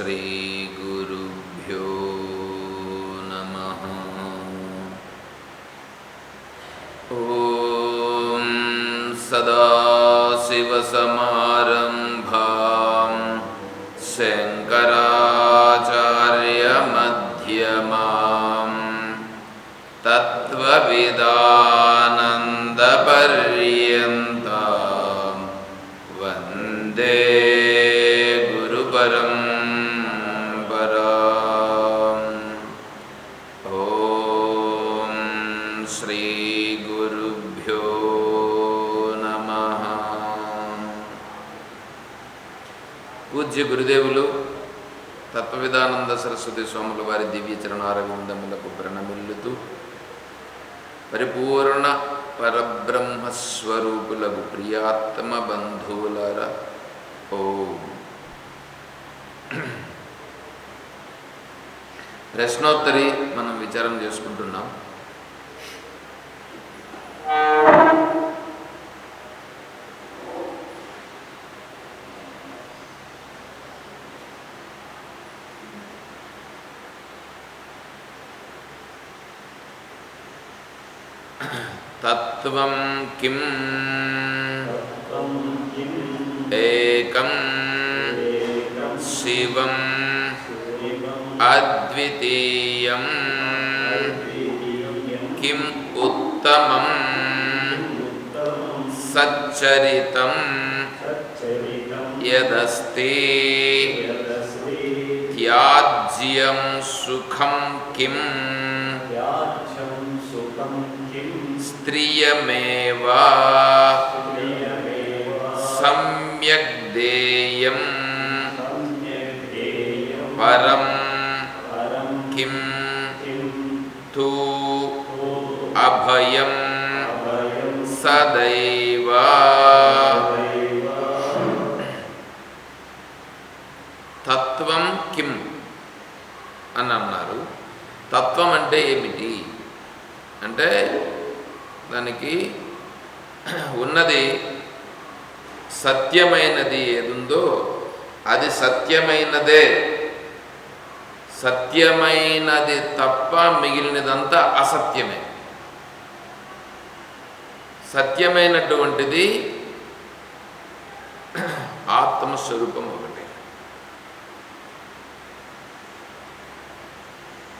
श्रीगुरुभ्यो नमः। ॐ सदाशिवसमारम्भां పూజ్య గురుదేవులు తత్వవిధానంద సరస్వతి స్వాముల వారి దివ్య చరణారవిందములకు ప్రణమిల్లుతూ పరిపూర్ణ పరబ్రహ్మస్వరూపులకు ప్రియాత్మ బంధువులర ఓం. ప్రశ్నోత్తరి మనం విచారం చేసుకుంటున్నాం. तत्त्वं किम्? एकं शिवम् अद्वितीयं किम् उत्तमं सच्चरितं यदस्ति त्याज्यं सुखं किम्? స్త్రియమేవ సమ్యక్ దేయం పరం కిం తూ అభయం అభయం సదైవ? తత్వం కిం అని అన్నారు. తత్వం అంటే ఏమిటి? అంటే దానికి ఉన్నది సత్యమైనది ఏదుందో అది సత్యమైనదే. సత్యమైనది తప్ప మిగిలినదంతా అసత్యమే. సత్యమైనటువంటిది ఆత్మస్వరూపం ఒకటి.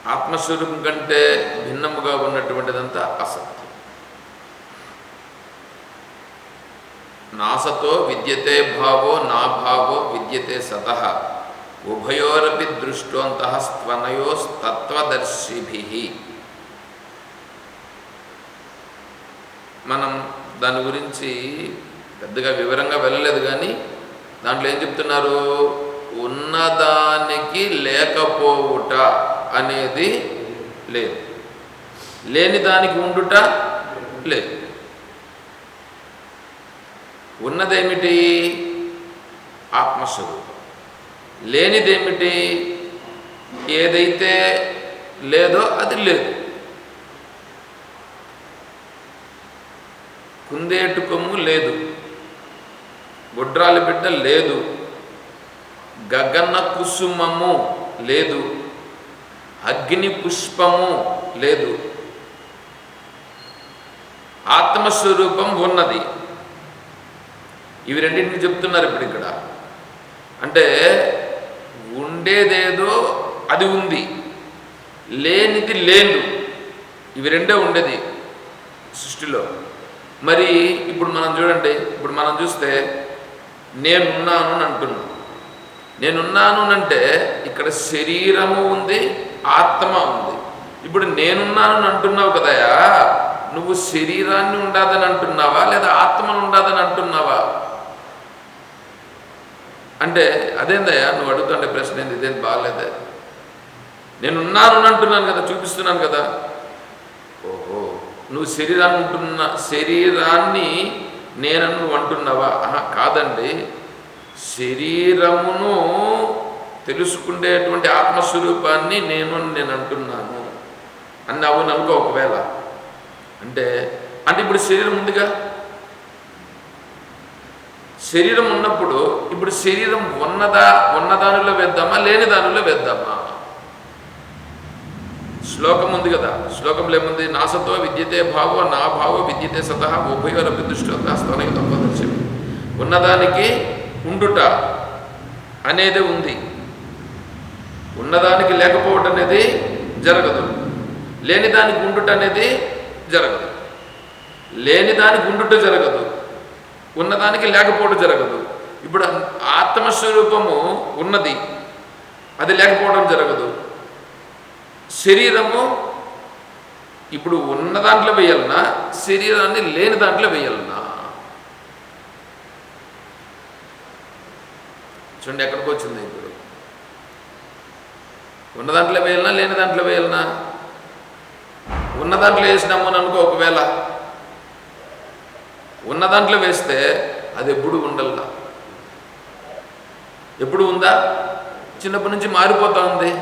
ఆత్మస్వరూపం కంటే భిన్నముగా ఉన్నటువంటిదంతా అసత్యం. నాసతో విద్యతే భావో నా భావో విద్యతే సత. ఉభయోరపి దృష్టోంత స్తనయోస్తత్వదర్శిభి మనం దాని గురించి పెద్దగా వివరంగా వెళ్ళలేదు కానీ దాంట్లో ఏం చెప్తున్నారు? ఉన్నదానికి లేకపోవుట అనేది లేదు. లేని దానికి ఉండుట లేదు. ఉన్నదేమిటి? ఆత్మస్వరూపం. లేనిదేమిటి? ఏదైతే లేదో అది లేదు. కుందేటు కొమ్ము లేదు. గుడ్రాలి బిడ్డ లేదు. గగన కుసుమము లేదు. అగ్ని పుష్పము లేదు. ఆత్మస్వరూపం ఉన్నది. ఇవి రెండింటిని చెప్తున్నారు ఇప్పుడు ఇక్కడ. అంటే ఉండేదేదో అది ఉంది. లేనిది లేదు. ఇవి రెండే ఉండేది సృష్టిలో. మరి ఇప్పుడు మనం చూడండి ఇప్పుడు మనం చూస్తే నేనున్నాను అని అంటున్నాను నేనున్నాను అని అంటే ఇక్కడ శరీరము ఉంది ఆత్మ ఉంది. ఇప్పుడు నేనున్నాను అని అంటున్నావు కదయా? నువ్వు శరీరాన్ని ఉండదని అంటున్నావా లేదా ఆత్మను ఉండదని అంటున్నావా? అంటే అదేందయ్యా? నువ్వు అడుగుతుండే ప్రశ్న ఏంది? ఇదేం బాగాలేదే. నేనున్నాను ఉన్నాను అంటున్నాను కదా చూపిస్తున్నాను కదా. ఓహో నువ్వు శరీరాన్ని ఉంటున్న శరీరాన్ని నేనను నువ్వు అంటున్నావా కాదండి. శరీరమును తెలుసుకునేటువంటి ఆత్మస్వరూపాన్ని నేను నేను అంటున్నాను. అని అవును అనుకో ఒకవేళ. అంటే అంటే ఇప్పుడు శరీరం ఉందిగా? శరీరం ఉన్నప్పుడు ఇప్పుడు శరీరం ఉన్నదా ఉన్నదానిలో వేద్దామా లేని దానిలో వేద్దామా? శ్లోకం ఉంది కదా శ్లోకంలో ఏముంది? నాసతో విద్యతే భావో నా భావో విద్యతే సతహ ఉభయోరపి దృష్టి స్థానం తప్పదర్శనం ఉన్నదానికి ఉండుట అనేది ఉంది. ఉన్నదానికి లేకపోవటం అనేది జరగదు. లేని దానికి ఉండుట అనేది జరగదు. లేని దానికి ఉండుట జరగదు. ఉన్నదానికి లేకపోవడం జరగదు. ఇప్పుడు ఆత్మస్వరూపము ఉన్నది అది లేకపోవడం జరగదు. శరీరము ఇప్పుడు ఉన్న దాంట్లో వేయాలన్నా శరీరాన్ని లేని దాంట్లో వేయాలన్నా. చూడండి ఎక్కడికి వచ్చింది ఇప్పుడు. ఉన్న దాంట్లో వేయాలన్నా లేని దాంట్లో వేయాలన్నా. ఉన్న దాంట్లో వేసినాము అని అనుకో ఒకవేళ. ఉన్న దాంట్లో వేస్తే అది ఎప్పుడు ఉండల్లా? ఎప్పుడు ఉందా? చిన్నప్పటి నుంచి మారిపోతా ఉంది.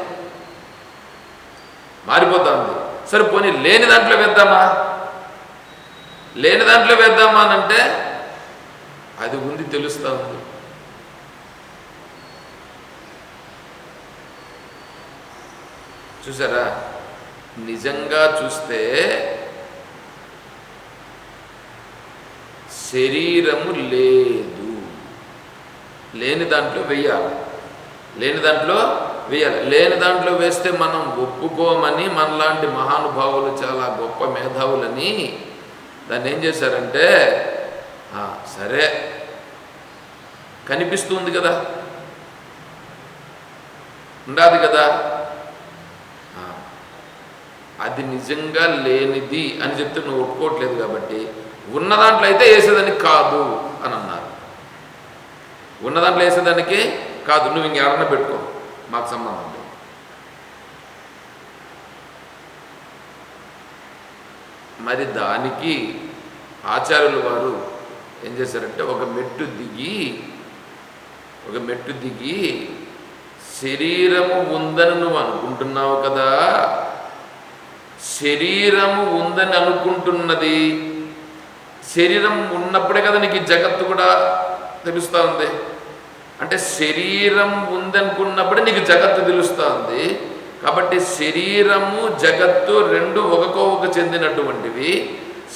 మారిపోతా ఉంది. సరే పోనీ లేని దాంట్లో వేద్దామా? లేని దాంట్లో వేద్దామా అని అంటే అది ఉంది తెలుస్తూ ఉంది. చూసారా? నిజంగా చూస్తే శరీరము లేదు. లేని దాంట్లో వెయ్యాలి లేని దాంట్లో వేయాలి. లేని దాంట్లో వేస్తే మనం ఒప్పుకోమని మనలాంటి మహానుభావులు చాలా గొప్ప మేధావులని దాన్ని ఏం చేశారంటే సరే కనిపిస్తుంది కదా. ఉండాది కదా. అది నిజంగా లేనిది అని చెప్తే నువ్వు ఒప్పుకోవట్లేదు కాబట్టి ఉన్న దాంట్లో అయితే వేసేదానికి కాదు అని అన్నారు. ఉన్న దాంట్లో వేసేదానికి కాదు నువ్వు ఇంకెవరన్నా పెట్టుకో మాకు సంబంధం లేదు. మరి దానికి ఆచార్యులు వారు ఏం చేశారంటే ఒక మెట్టు దిగి ఒక మెట్టు దిగి శరీరము ఉందని నువ్వు అనుకుంటున్నావు కదా శరీరము ఉందని అనుకుంటున్నది శరీరం ఉన్నప్పుడే కదా నీకు జగత్తు కూడా తెలుస్తూ ఉంది అంటే శరీరం ఉందనుకున్నప్పుడే నీకు జగత్తు తెలుస్తూ ఉంది కాబట్టి శరీరము జగత్తు రెండు ఒకకోవకు చెందినటువంటివి.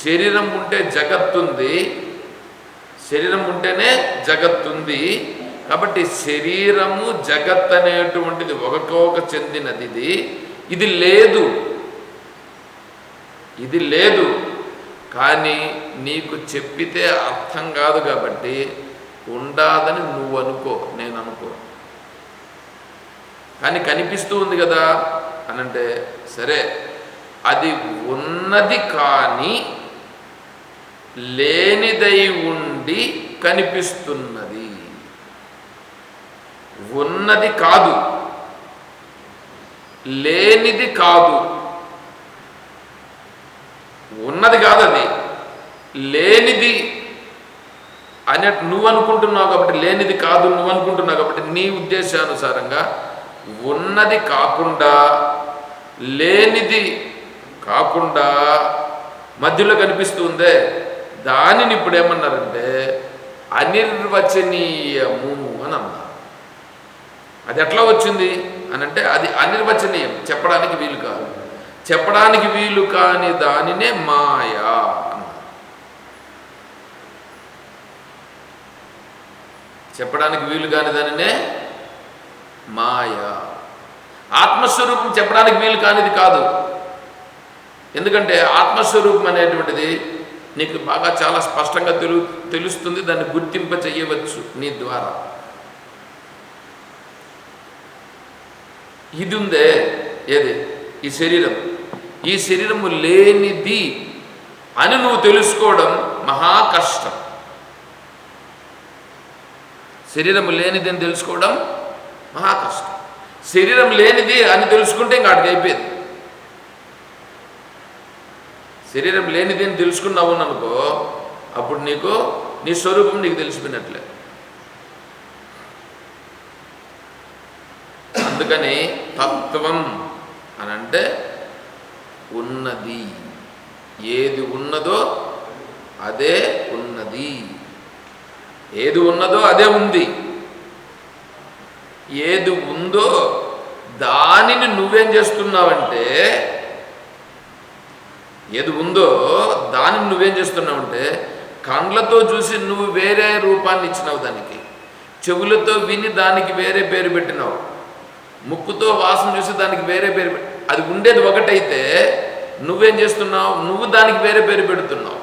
శరీరం ఉంటే జగత్తుంది. శరీరం ఉంటేనే జగత్తుంది. కాబట్టి శరీరము జగత్ అనేటువంటిది ఒకకోక చెందినది ఇది. ఇది లేదు. ఇది లేదు. కానీ నీకు చెప్పితే అర్థం కాదు కాబట్టి ఉండాదని నువ్వు అనుకో నేను అనుకో. కానీ కనిపిస్తూ ఉంది కదా అని అంటే సరే అది ఉన్నది కానీ లేనిదై ఉండి కనిపిస్తున్నది. ఉన్నది కాదు లేనిది కాదు. ఉన్నది కాదు అది లేనిది అని నువ్వు అనుకుంటున్నావు కాబట్టి లేనిది కాదు నువ్వు అనుకుంటున్నావు కాబట్టి నీ ఉద్దేశానుసారంగా ఉన్నది కాకుండా లేనిది కాకుండా మధ్యలో కనిపిస్తుందే. దానిని ఇప్పుడు ఏమన్నారంటే అనిర్వచనీయము అని అన్నారు. అది ఎట్లా వచ్చింది? అని అంటే అది అనిర్వచనీయం. చెప్పడానికి వీలు కాదు. చెప్పడానికి వీలు కాని దానినే మాయా చెప్పడానికి వీలు కాని దానినే మాయా. ఆత్మస్వరూపం చెప్పడానికి వీలు కానిది కాదు. ఎందుకంటే ఆత్మస్వరూపం అనేటువంటిది నీకు బాగా చాలా స్పష్టంగా తెలు తెలుస్తుంది దాన్ని గుర్తింప చెయ్యవచ్చు నీ ద్వారా. ఇది ఉందే ఏది? ఈ శరీరం. ఈ శరీరము లేనిది అని నువ్వు తెలుసుకోవడం మహా కష్టం. శరీరము లేనిది అని తెలుసుకోవడం మహా కష్టం. శరీరం లేనిది అని తెలుసుకుంటే ఇంకా అడిగి అయిపోయింది. శరీరం లేనిది అని తెలుసుకున్నావు అనుకో అప్పుడు నీకు నీ స్వరూపం నీకు తెలిసిపోయినట్లే. అందుకని తత్వం అని అంటే ఉన్నది. ఏది ఉన్నదో అదే ఉన్నది. ఏది ఉన్నదో అదే ఉంది. ఏది ఉందో దానిని నువ్వేం చేస్తున్నావంటే ఏది ఉందో దానిని నువ్వేం చేస్తున్నావంటే కండ్లతో చూసి నువ్వు వేరే రూపాన్ని ఇచ్చినావు దానికి. చెవులతో విని దానికి వేరే పేరు పెట్టినావు. ముక్కుతో వాసన చూసి దానికి వేరే పేరు పెట్టి అది ఉండేది ఒకటైతే నువ్వేం చేస్తున్నావు? నువ్వు దానికి వేరే పేరు పెడుతున్నావు.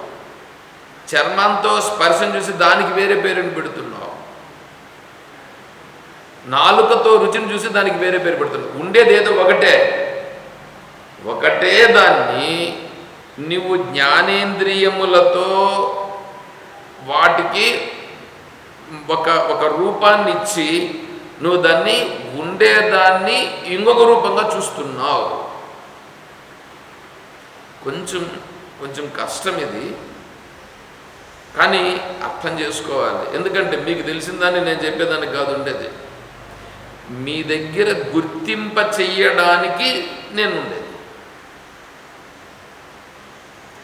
చర్మంతో స్పర్శం చూసి దానికి వేరే పేరుని పెడుతున్నావు. నాలుకతో రుచిని చూసి దానికి వేరే పేరు పెడుతున్నావు. ఉండేది ఏదో ఒకటే. ఒకటే దాన్ని నువ్వు జ్ఞానేంద్రియములతో వాటికి ఒక ఒక రూపాన్ని ఇచ్చి నువ్వు దాన్ని ఉండేదాన్ని ఇంకొక రూపంగా చూస్తున్నావు. కొంచెం కొంచెం కష్టం ఇది. కానీ అర్థం చేసుకోవాలి. ఎందుకంటే మీకు తెలిసిన దాన్ని నేను చెప్పేదానికి కాదు ఉండేది. మీ దగ్గర గుర్తింప చెయ్యడానికి నేను ఉండేది.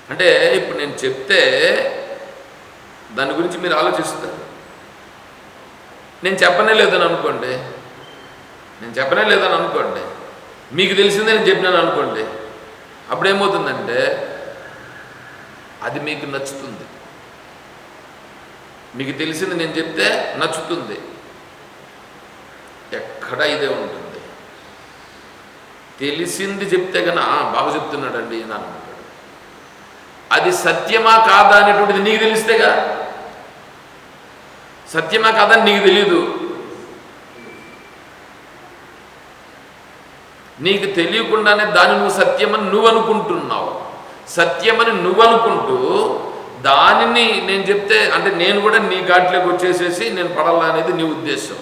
అంటే ఇప్పుడు నేను చెప్తే దాని గురించి మీరు ఆలోచిస్తారు. నేను చెప్పనే లేదని అనుకోండి. నేను చెప్పనే లేదని అనుకోండి. మీకు తెలిసిందే నేను చెప్పినాను అనుకోండి. అప్పుడు ఏమవుతుందంటే అది మీకు నచ్చుతుంది. మీకు తెలిసింది నేను చెప్తే నచ్చుతుంది. ఎక్కడ ఇదే ఉంటుంది? తెలిసింది చెప్తే కన్నా బాగా చెప్తున్నాడండి అని అనుకుంటాడు. అది సత్యమా కాదా అనేటువంటిది నీకు తెలిస్తేగా సత్యమా కాదా అని నీకు తెలియదు నీకు తెలియకుండానే దాన్ని నువ్వు సత్యమని నువ్వు అనుకుంటున్నావు. సత్యమని నువ్వు అనుకుంటూ దానిని నేను చెప్తే అంటే నేను కూడా నీ ఘాట్లోకి వచ్చేసేసి నేను పడాలా అనేది నీ ఉద్దేశం.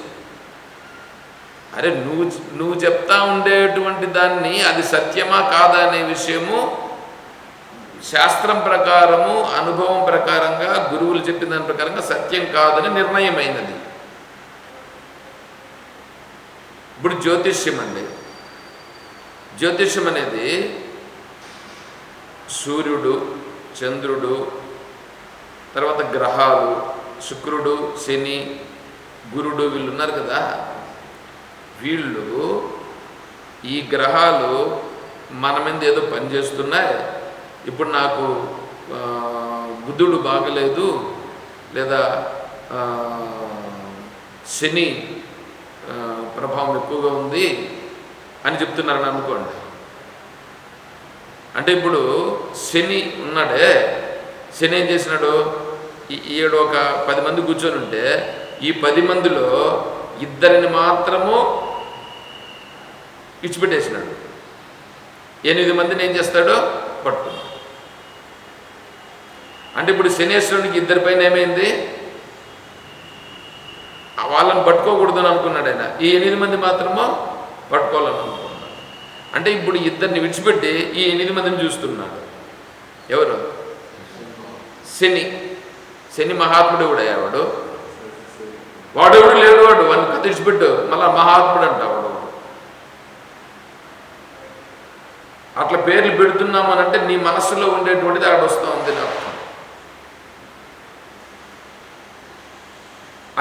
అరే నువ్వు నువ్వు చెప్తా ఉండేటువంటి దాన్ని అది సత్యమా కాదా అనే విషయము శాస్త్రం ప్రకారము అనుభవం ప్రకారంగా గురువులు చెప్పిన దాని ప్రకారంగా సత్యం కాదని నిర్ణయమైనది. ఇప్పుడు జ్యోతిష్యం అండి. జ్యోతిష్యం అనేది సూర్యుడు చంద్రుడు తర్వాత గ్రహాలు శుక్రుడు శని గురుడు వీళ్ళు ఉన్నారు కదా. వీళ్ళు ఈ గ్రహాలు మన మీద ఏదో పని చేస్తున్నాయి. ఇప్పుడు నాకు బుద్ధుడు బాగలేదు లేదా శని ప్రభావం ఎక్కువగా ఉంది అని చెప్తున్నారని అనుకోండి. అంటే ఇప్పుడు శని ఉన్నాడే శని ఏం చేసినాడు? ఈడు ఒక పది మంది కూర్చొని ఉంటే ఈ పది మందిలో ఇద్దరిని మాత్రము ఇచ్చిపెట్టేసినాడు ఎనిమిది మందిని ఏం చేస్తాడో? అంటే ఇప్పుడు శనేశ్వరునికి ఇద్దరి పైన ఏమైంది? వాళ్ళని పట్టుకోకూడదని అనుకున్నాడు ఆయన. ఈ ఎనిమిది మంది మాత్రమో పట్టుకోవాలని అనుకున్నాడు. అంటే ఇప్పుడు ఇద్దరిని విడిచిపెట్టి ఈ ఎనిమిది మందిని చూస్తున్నాడు. ఎవరు? శని. శని మహాత్ముడు కూడా వాడు. వాడెవడు లేడు వాడు. వాడిని కథ విడిచిపెట్టు. మళ్ళా మహాత్ముడు అంట వాడు. అట్లా పేర్లు పెడుతున్నామనంటే నీ మనస్సులో ఉండేటువంటిది అక్కడ వస్తూ ఉంది నాకు అర్థం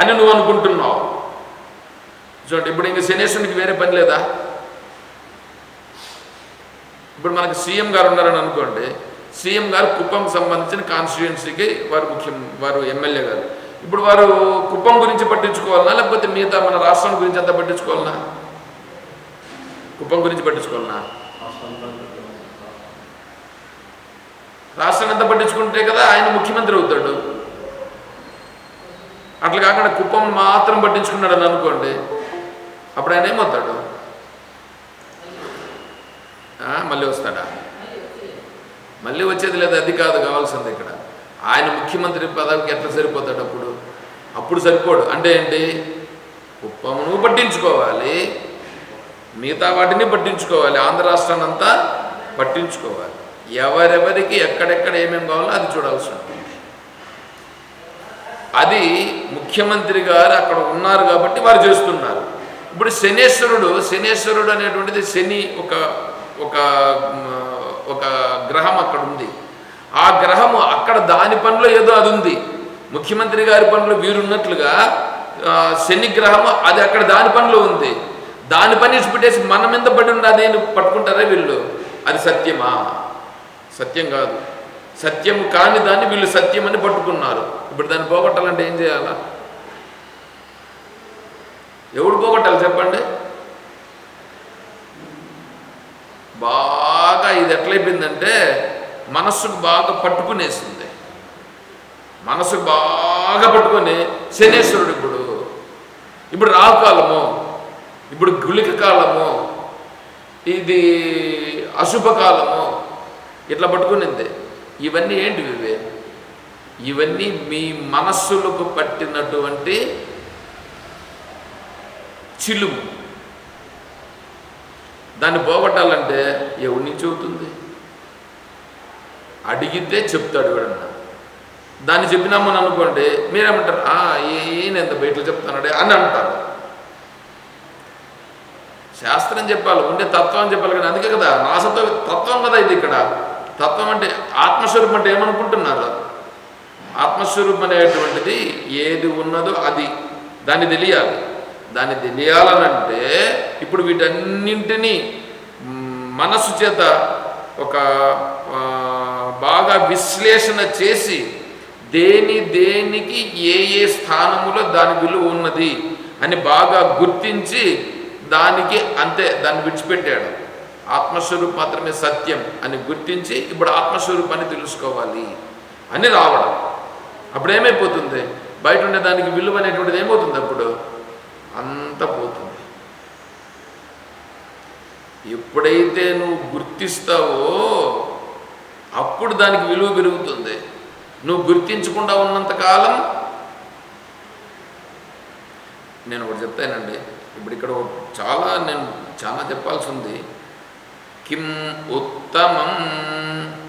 అని నువ్వు అనుకుంటున్నావు. చూడండి ఇప్పుడు ఇంక శనేశ్వరునికి వేరే పని లేదా? ఇప్పుడు మనకి సీఎం గారు ఉన్నారని అనుకోండి సీఎం గారు కుప్పంకి సంబంధించిన కాన్స్టిట్యుయెన్సీకి వారు ముఖ్యం వారు ఎమ్మెల్యే గారు. ఇప్పుడు వారు కుప్పం గురించి పట్టించుకోవాలనా లేకపోతే మిగతా మన రాష్ట్రం గురించి అంతా పట్టించుకోవాలనా? కుప్పం గురించి పట్టించుకోవాలనా? రాష్ట్రాన్ని అంతా పట్టించుకుంటే కదా ఆయన ముఖ్యమంత్రి అవుతాడు. అట్లా కాకుండా కుప్పం మాత్రం పట్టించుకున్నాడు అని అనుకోండి అప్పుడు ఆయన ఏమవుతాడు? మళ్ళీ వస్తాడా? మళ్ళీ వచ్చేది లేదు అది కాదు కావాల్సింది ఇక్కడ. ఆయన ముఖ్యమంత్రి పదవికి ఎట్లా సరిపోతాడు అప్పుడు? అప్పుడు సరిపోడు. అంటే ఏంటి? కుప్పమును పట్టించుకోవాలి మిగతా వాటిని పట్టించుకోవాలి ఆంధ్ర రాష్ట్రాన్ని అంతా పట్టించుకోవాలి. ఎవరెవరికి ఎక్కడెక్కడ ఏమేమి కావాలో అది చూడాల్సి ఉంటుంది. అది ముఖ్యమంత్రి గారు అక్కడ ఉన్నారు కాబట్టి వారు చేస్తున్నారు. ఇప్పుడు శనేశ్వరుడు శనేశ్వరుడు అనేటువంటిది శని ఒక ఒక ఒక గ్రహం అక్కడ ఉంది. ఆ గ్రహము అక్కడ దాని పనిలో ఏదో అది ఉంది. ముఖ్యమంత్రి గారి పనిలో వీరున్నట్లుగా శని గ్రహం అది అక్కడ దాని పనిలో ఉంది. దాని పని పెట్టేసి మన మీద పడి ఉన్నది పట్టుకుంటారా పట్టుకుంటారే వీళ్ళు? అది సత్యమా? సత్యం కాదు. సత్యము కాని దాన్ని వీళ్ళు సత్యం అని పట్టుకున్నారు. ఇప్పుడు దాన్ని పోగొట్టాలంటే ఏం చేయాలా? ఎవడు పోగొట్టాలి చెప్పండి? బాగా ఇది ఎట్లయిపోయిందంటే మనస్సుకు బాగా పట్టుకునేసింది. మనసుకు బాగా పట్టుకొని శనేశ్వరుడు ఇప్పుడు. ఇప్పుడు రాహుకాలము ఇప్పుడు గుళిక కాలము ఇది అశుభకాలము ఇట్లా పట్టుకునింది. ఇవన్నీ ఏంటివి ఇవి ఇవన్నీ మీ మనస్సులకు పట్టినటువంటి చిలుము. దాన్ని పోగొట్టాలంటే ఎవరి నుంచి అవుతుంది? అడిగితే చెప్తాడు ఎవడన్నా. దాన్ని చెప్పినామని అనుకోండి మీరేమంటారు? "ఆ, ఈయన ఎంత బయటలో చెప్తానాడే అని అంటారు. శాస్త్రం చెప్పాలి ఉండే తత్వం చెప్పాలి కానీ అందుకే కదా నాసతో తత్వం కదా ఇది ఇక్కడ. తత్వం అంటే ఆత్మస్వరూపం అంటే ఏమనుకుంటున్నారు? ఆత్మస్వరూపం అనేటువంటిది ఏది ఉన్నదో అది. దాన్ని తెలియాలి. దాన్ని తెలియాలనంటే ఇప్పుడు వీటన్నింటినీ మనసు మనస్సు చేత ఒక బాగా విశ్లేషణ చేసి దేని దేనికి ఏ ఏ స్థానములో దాని విలువ ఉన్నది అని బాగా గుర్తించి దానికి అంతే దాన్ని విడిచిపెట్టాడు. ఆత్మస్వరూపం మాత్రమే సత్యం అని గుర్తించి ఇప్పుడు ఆత్మస్వరూపాన్ని తెలుసుకోవాలి అని రావడం. అప్పుడు ఏమైపోతుంది? బయట ఉండే దానికి విలువ అనేటువంటిది ఏమవుతుంది అప్పుడు? అంత పోతుంది. ఎప్పుడైతే నువ్వు గుర్తిస్తావో అప్పుడు దానికి విలువ పెరుగుతుంది. నువ్వు గుర్తించకుండా ఉన్నంతకాలం నేను ఒకటి చెప్తానండి. ఇప్పుడు ఇక్కడ ఒక చాలా నేను చాలా చెప్పాల్సి ఉంది. కిం ఉత్తమం?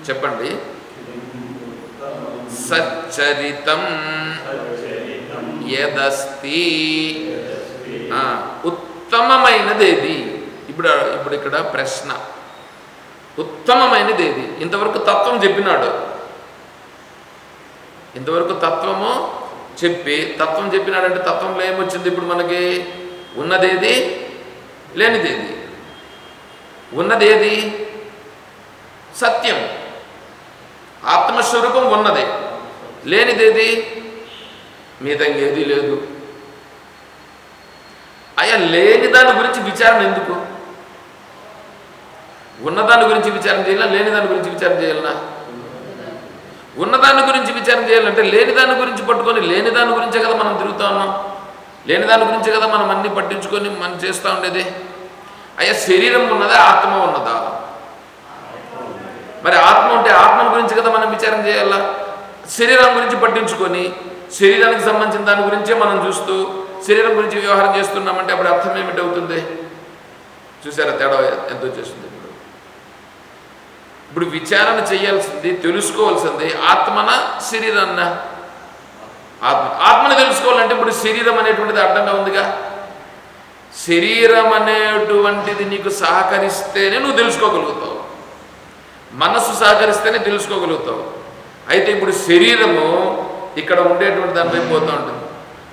చెప్పండి. సచ్చరితం. యదస్తి. ఆ, ఉత్తమమైనది ఏది ఇప్పుడు ఇప్పుడు ఇక్కడ ప్రశ్న. ఉత్తమమైనది ఏది ఇంతవరకు తత్వం చెప్పినాడు. ఇంతవరకు తత్వము చెప్పి తత్వం చెప్పినాడంటే తత్వంలో ఏమొచ్చింది ఇప్పుడు మనకి? ఉన్నదేది? లేనిదేది. ఉన్నదేది? సత్యం. ఆత్మస్వరూపం ఉన్నదే. లేనిదేది? మిగతా లేదు. అయ్యా లేని దాని గురించి విచారణ ఎందుకు? ఉన్నదాని గురించి విచారణ చేయాలా? లేని దాని గురించి విచారణ చేయాలనా? ఉన్నదాని గురించి విచారణ చేయాలంటే లేని దాని గురించి పట్టుకొని లేని దాని గురించే కదా మనం తిరుగుతా ఉన్నాం. లేని దాని గురించే కదా మనం అన్ని పట్టించుకొని మనం చేస్తూ ఉండేది. అయ్యా శరీరం ఉన్నదా ఆత్మ ఉన్నదా? మరి ఆత్మ ఉంటే ఆత్మ గురించి కదా మనం విచారం చేయాలా? శరీరం గురించి పట్టించుకొని శరీరానికి సంబంధించిన దాని గురించే మనం చూస్తూ శరీరం గురించి వ్యవహారం చేస్తున్నామంటే అప్పుడు అర్థం ఏమిటి అవుతుంది? చూసారా తేడా ఎంత చేస్తుంది ఇప్పుడు? ఇప్పుడు విచారణ చేయాల్సింది తెలుసుకోవాల్సింది ఆత్మన శరీరాన్న? ఆత్మ. ఆత్మని తెలుసుకోవాలంటే ఇప్పుడు శరీరం అనేటువంటిది అడ్డంగా ఉందిగా. శరీరం అనేటువంటిది నీకు సహకరిస్తేనే నువ్వు తెలుసుకోగలుగుతావు. మనస్సు సహకరిస్తేనే తెలుసుకోగలుగుతావు. అయితే ఇప్పుడు శరీరము ఇక్కడ ఉండేటువంటి దానిపై పోతూ ఉంటుంది.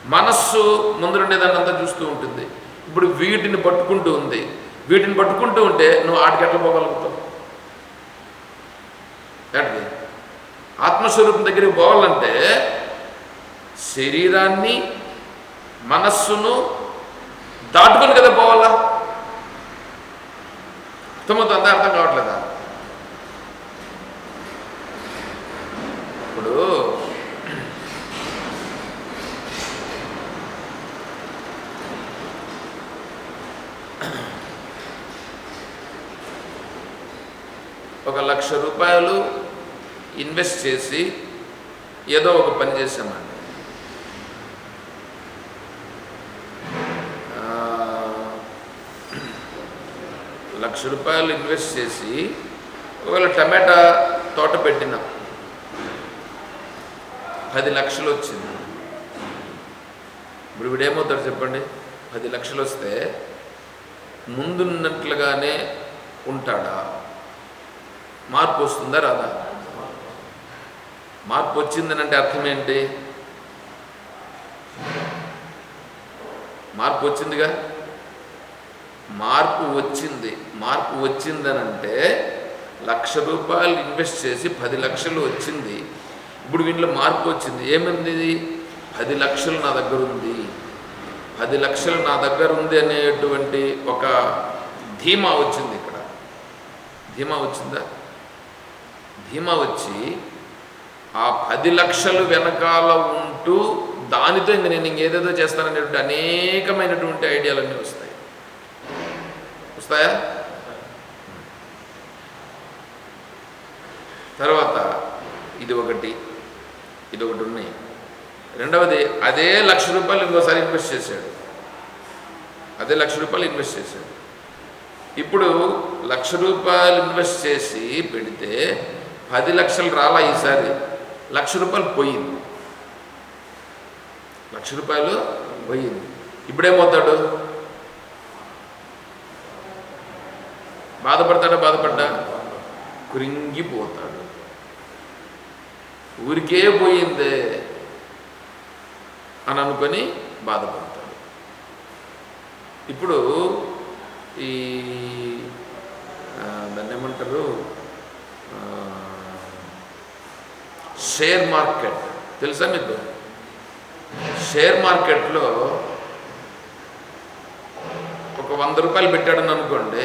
మనస్సు ముందుండే దాన్ని అంతా చూస్తూ ఉంటుంది. ఇప్పుడు వీటిని పట్టుకుంటూ ఉంది. వీటిని పట్టుకుంటూ ఉంటే నువ్వు ఆటికి ఎట్లా పోగలుగుతావు? ఏంటి ఆత్మస్వరూపం దగ్గరికి పోవాలంటే శరీరాన్ని మనస్సును దాటుకుని కదా పోవాలా? అర్థమవుతుందా? అర్థం కావట్లేదా? ఇప్పుడు ఒక లక్ష రూపాయలు ఇన్వెస్ట్ చేసి ఏదో ఒక పని చేసామండి లక్ష రూపాయలు ఇన్వెస్ట్ చేసి ఒకవేళ టమాటా తోట పెట్టినాం పది లక్షలు వచ్చింది. ఇప్పుడు వీడేమవుతాడు చెప్పండి? పది లక్షలు వస్తే ముందున్నట్లుగానే ఉంటాడా? మార్పు వస్తుందా రాదా? మార్పు వచ్చిందని అంటే అర్థం ఏంటి మార్పు వచ్చిందిగా? మార్పు వచ్చింది. మార్పు వచ్చిందనంటే లక్ష రూపాయలు ఇన్వెస్ట్ చేసి పది లక్షలు వచ్చింది. ఇప్పుడు వీటిలో మార్పు వచ్చింది. ఏమైంది? పది లక్షలు నా దగ్గర ఉంది. పది లక్షలు నా దగ్గర ఉంది అనేటువంటి ఒక ధీమా వచ్చింది ఇక్కడ. ధీమా వచ్చిందా? ధీమా వచ్చి ఆ పది లక్షలు వెనకాల ఉంటూ దానితో ఇంక నేను ఇంకేదేదో చేస్తాననేటువంటి అనేకమైనటువంటి ఐడియాలన్నీ వస్తాయి. వస్తాయా తర్వాత ఇది ఒకటి ఇది ఒకటి ఉన్నాయి. రెండవది అదే లక్ష రూపాయలు ఇంకోసారి ఇన్వెస్ట్ చేశాడు. అదే లక్ష రూపాయలు ఇన్వెస్ట్ చేశాడు. ఇప్పుడు లక్ష రూపాయలు ఇన్వెస్ట్ చేసి పెడితే పది లక్షలు రాలా ఈసారి? లక్ష రూపాయలు పోయింది. లక్ష రూపాయలు పోయింది. ఇప్పుడేమవుతాడు బాధపడతాడా బాధపడ్డా? కృంగిపోతాడు ఊరికే పోయిందే అని అనుకొని బాధపడతాడు. ఇప్పుడు ఈ దాన్ని ఏమంటారు? Share market. తెలుసా మీకు? షేర్ మార్కెట్లో ఒక వంద రూపాయలు పెట్టాడని అనుకోండి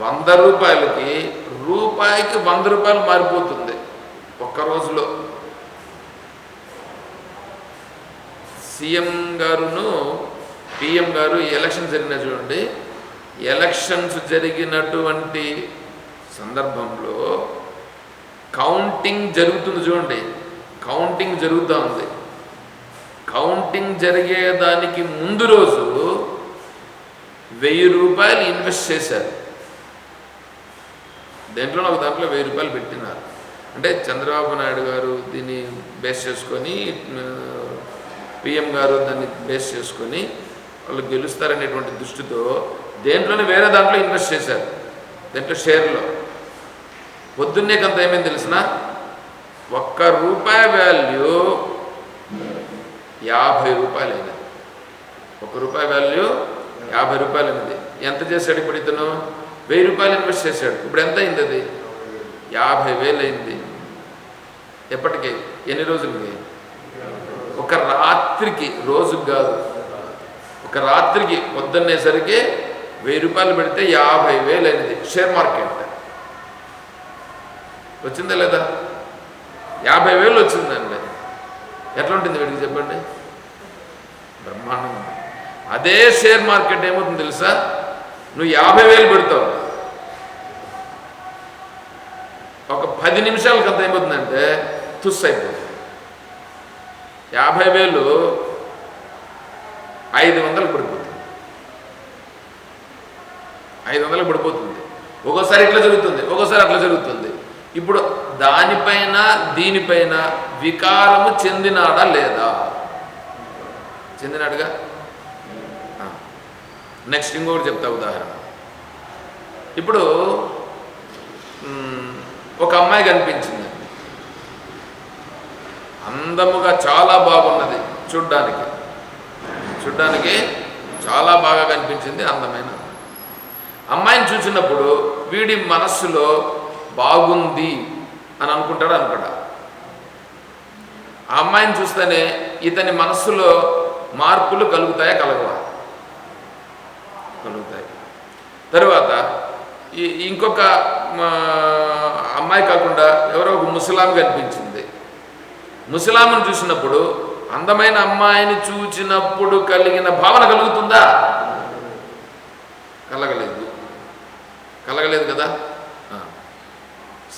వంద రూపాయలకి రూపాయికి వంద రూపాయలు మారిపోతుంది ఒక్క రోజులో. సీఎం గారును పిఎం గారు ఎలక్షన్ జరిగిన చూడండి ఎలక్షన్స్ జరిగినటువంటి సందర్భంలో కౌంటింగ్ జరుగుతుంది చూడండి కౌంటింగ్ జరుగుతూ ఉంది. కౌంటింగ్ జరిగేదానికి ముందు రోజు వెయ్యి రూపాయలు ఇన్వెస్ట్ చేశారు. దేంట్లో ఒక దాంట్లో వెయ్యి రూపాయలు పెట్టినారు. అంటే చంద్రబాబు నాయుడు గారు దీన్ని బేస్ చేసుకొని పిఎం గారు దాన్ని బేస్ చేసుకొని వాళ్ళు గెలుస్తారనేటువంటి దృష్టితో దేంట్లోనే వేరే దాంట్లో ఇన్వెస్ట్ చేశారు. దేంట్లో షేర్లో పొద్దున్నే కొంత ఏమైంది తెలిసిన? ఒక్క రూపాయి వాల్యూ యాభై రూపాయలు అయినది ఒక రూపాయి వాల్యూ యాభై రూపాయలు అయినది ఎంత చేశాడు ఇప్పుడు ఇతను? వెయ్యి రూపాయలు ఇన్వెస్ట్ చేశాడు. ఇప్పుడు ఎంత అయింది అది? యాభై వేలు అయింది. ఎప్పటికి? ఎన్ని రోజులకి? ఒక రాత్రికి రోజుకి కాదు. ఒక రాత్రికి పొద్దున్నేసరికి వెయ్యి రూపాయలు పెడితే యాభై వేలు అయినది షేర్ మార్కెట్. వచ్చిందా లేదా? యాభై వేలు వచ్చిందండి. ఎట్లా ఉంటుంది వీడికి చెప్పండి? బ్రహ్మాండంగా అదే షేర్ మార్కెట్ ఏమవుతుంది తెలుసా? నువ్వు యాభై వేలు పెడతావు ఒక పది నిమిషాలకు అంత ఏమవుతుందంటే తుస్ అయిపోతుంది. యాభై వేలు ఐదు వందలు పడిపోతుంది. ఐదు వందలు పడిపోతుంది. ఒక్కోసారి ఇట్లా జరుగుతుంది ఒక్కోసారి అట్లా జరుగుతుంది. ఇప్పుడు దానిపైన దీనిపైన వికారము చెందినాడా లేదా? చెందినాడుగా? నెక్స్ట్ ఇంకొకటి చెప్తా ఉదాహరణ. ఇప్పుడు ఒక అమ్మాయి కనిపించింది. అందముగా చాలా బాగున్నది చూడ్డానికి. చూడ్డానికి చాలా బాగా కనిపించింది అందమైన. అమ్మాయిని చూసినప్పుడు వీడి మనస్సులో బాగుంది అని అనుకుంటాడు అనుకుంటా. ఆ అమ్మాయిని చూస్తేనే ఇతని మనస్సులో మార్పులు కలుగుతాయా కలగవా? కలుగుతాయి. తరువాత ఇంకొక మా, అమ్మాయి కాకుండా ఎవరో ఒక ముసలాం కనిపించింది. ముసలాంను చూసినప్పుడు అందమైన అమ్మాయిని చూచినప్పుడు కలిగిన భావన కలుగుతుందా? కలగలేదు. కలగలేదు కదా?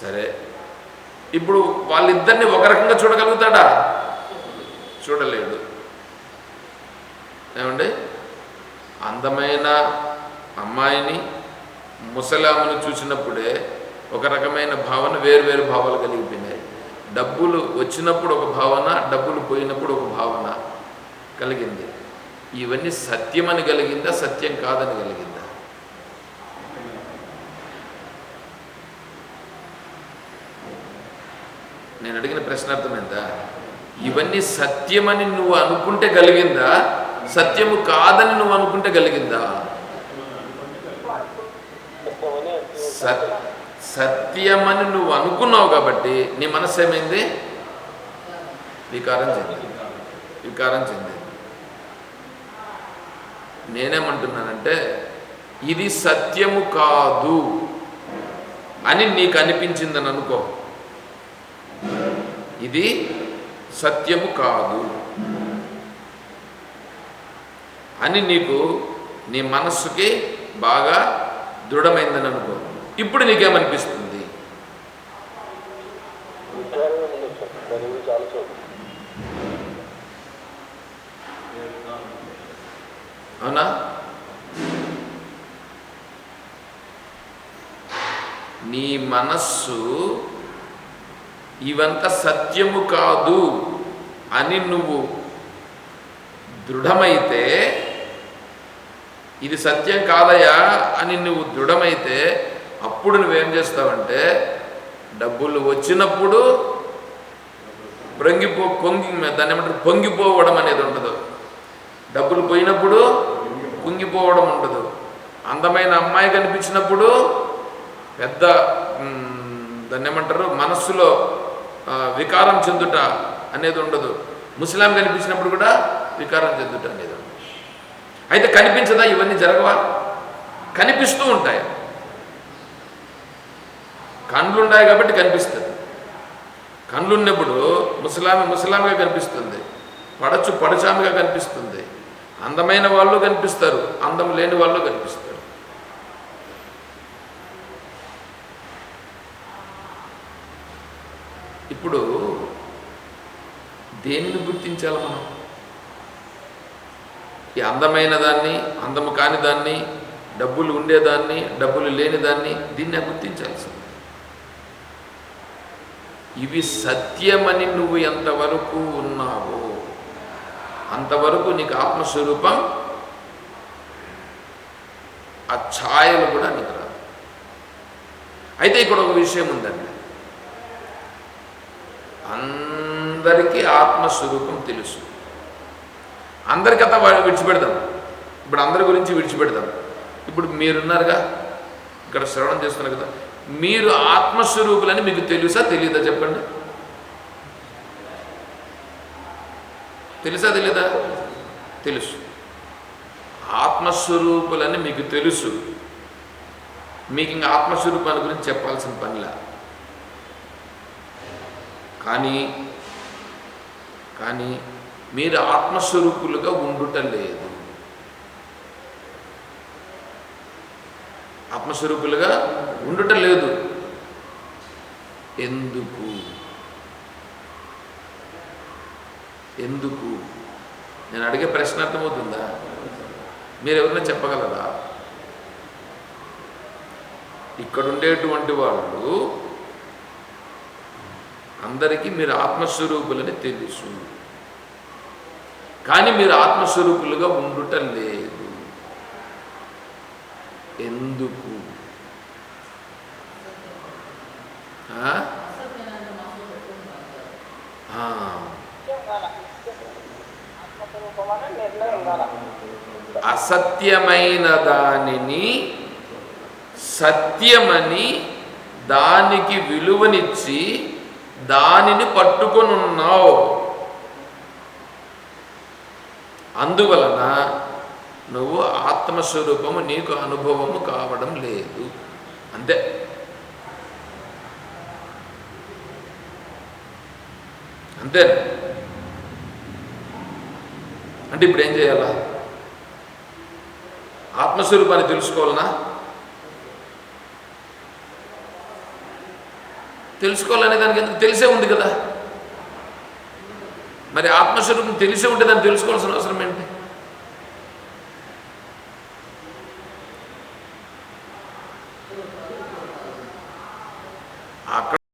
సరే. ఇప్పుడు వాళ్ళిద్దరిని ఒక రకంగా చూడగలుగుతాడా? చూడలేడు ఏమండి? అందమైన అమ్మాయిని ముసలామును చూసినప్పుడే ఒక రకమైన భావన వేరు వేరు భావాలు కలిగిపోయినాయి. డబ్బులు వచ్చినప్పుడు ఒక భావన డబ్బులు పోయినప్పుడు ఒక భావన కలిగింది. ఇవన్నీ సత్యమని కలిగిందా సత్యం కాదని కలిగిందా? నేను అడిగిన ప్రశ్న అర్థమైందా? ఇవన్నీ సత్యమని నువ్వు అనుకుంటే కలిగిందా? సత్యము కాదని నువ్వు అనుకుంటే కలిగిందా? సత్ సత్యమని నువ్వు అనుకున్నావు కాబట్టి నీ మనస్సు ఏమైంది? వికారం చెందింది. వికారం చెందింది. నేనేమంటున్నానంటే ఇది సత్యము కాదు అని నీకు అనిపించిందని అనుకో. ఇది సత్యము కాదు అని నీకు నీ మనస్సుకి బాగా దృఢమైందని అనుకో. ఇప్పుడు నీకేమనిపిస్తుంది? అవునా? నీ మనస్సు ఇవంత సత్యము కాదు అని నువ్వు దృఢమైతే ఇది సత్యం కాదయా అని నువ్వు దృఢమైతే అప్పుడు నువ్వేం చేస్తావంటే డబ్బులు వచ్చినప్పుడు పొంగిపో కొంగి దాన్ని ఏమంటారు? పొంగిపోవడం అనేది ఉండదు. డబ్బులు పోయినప్పుడు కుంగిపోవడం ఉండదు. అందమైన అమ్మాయి కనిపించినప్పుడు పెద్ద దాన్ని ఏమంటారు? మనస్సులో వికారం చెందుట అనేది ఉండదు. ముస్లాం కనిపించినప్పుడు కూడా వికారం చెందుట అనేది ఉండదు. అయితే కనిపించదా? ఇవన్నీ జరగవా? కనిపిస్తూ ఉంటాయి. కండ్లు ఉన్నాయి కాబట్టి కనిపిస్తుంది. కండ్లు ఉన్నప్పుడు ముసలామి ముసలామిగా కనిపిస్తుంది. పడచు పడచామిగా కనిపిస్తుంది. అందమైన వాళ్ళు కనిపిస్తారు. అందం లేని వాళ్ళు కనిపిస్తారు. ఇప్పుడు దేనిని గుర్తించాలి మనం? ఈ అందమైన దాన్ని అందము కాని దాన్ని డబ్బులు ఉండేదాన్ని డబ్బులు లేని దాన్ని దీన్ని గుర్తించాల్సింది. ఇవి సత్యమని నువ్వు ఎంతవరకు ఉన్నావో అంతవరకు నీకు ఆత్మస్వరూపం ఆ ఛాయలు కూడా నీకు రాదు అయితే ఇక్కడ ఒక విషయం ఉందండి. అందరికీ ఆత్మస్వరూపం తెలుసు. అందరికథ వాళ్ళు విడిచిపెడదాం. ఇప్పుడు అందరి గురించి విడిచిపెడదాం. ఇప్పుడు మీరున్నారుగా? ఇక్కడ శ్రవణం చేస్తున్నారు కదా. మీరు ఆత్మస్వరూపులని మీకు తెలుసా తెలియదా చెప్పండి? తెలుసా తెలీదా? తెలుసు. ఆత్మస్వరూపులని మీకు తెలుసు. మీకు ఇంకా ఆత్మస్వరూపాన్ని గురించి చెప్పాల్సిన పనిలా కానీ కానీ మీరు ఆత్మస్వరూపులుగా ఉండుటం లేదు. ఆత్మస్వరూపులుగా ఉండుట లేదు. ఎందుకు? ఎందుకు? నేను అడిగే ప్రశ్న అర్థమవుతుందా? మీరు ఎవరైనా చెప్పగలరా? ఇక్కడ ఉండేటువంటి వాళ్ళు అందరికీ మీరు ఆత్మస్వరూపులని తెలుసు. కానీ మీరు ఆత్మస్వరూపులుగా ఉండుట లేదు ఎందుకు ఆ? ఆ. అసత్యమైన దానిని సత్యమని దానికి విలువనిచ్చి దానిని పట్టుకొని ఉన్నావు అందువలన నువ్వు ఆత్మస్వరూపము నీకు అనుభవము కావడం లేదు. అంతే. అంతే అంటే ఇప్పుడు ఏం చేయాలా? ఆత్మస్వరూపాన్ని తెలుసుకోవాలనా? తెలుసుకోవాలనే దానికి ఎందుకు? తెలిసే ఉంది కదా. మరి ఆత్మస్వరూపం తెలిసే ఉంటే దాన్ని తెలుసుకోవాల్సిన అవసరం ఏంటి?